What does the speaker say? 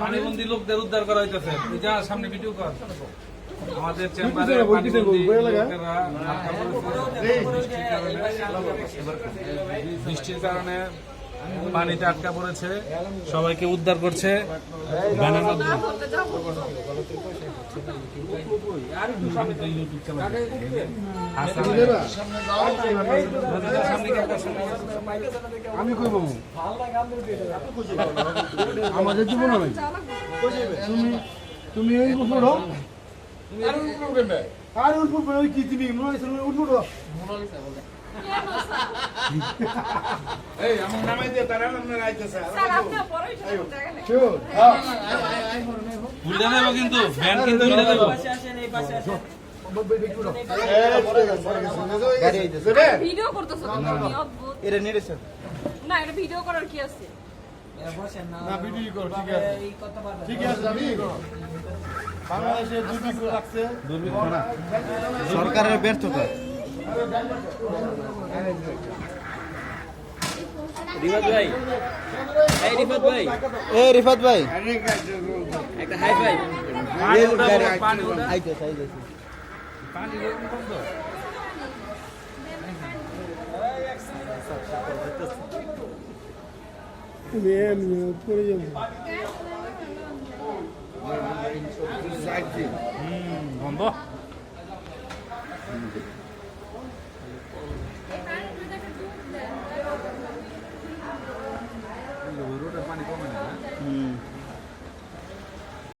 পানিবন্দি লোকদের উদ্ধার করা হইতেছে যা সামনে ভিডিও কর আমাদের চেম্বারে বৃষ্টির কারণে পানিতে আটকা পড়েছে, সবাইকে উদ্ধার করছে। আমি কই আমাদের জীবন তুমি তুমি এই উঠবো আর উঠবো কি তুমি? মনে হয়েছে উঠবো। স্যার আপনার পরেই শুরু করতে গেলে। শিওর উল্টে দেবো কিন্তু ভ্যান কিন্তু উল্টে দেবো ভিডিও করতেছো তো তুমি অদ্ভুত। এটা নেড়েছে না এটা ভিডিও করার কি আছে? না ভিডিও কর ঠিক আছে। ঠিক আছে আমি বাংলাদেশে দুর্ভিক্ষ লাগছে। সরকারের ব্যর্থতা। রিফাত ভাই। এই রিফাত ভাই। এ রিফাত ভাই। একটা হাই ফাই পানি উঠাবো, পানি উঠা। আইতেছে আইতেছে পানি এরকম বন্ধ। পড়ে যাব বন্ধ। রোডের পানি কমে না হুম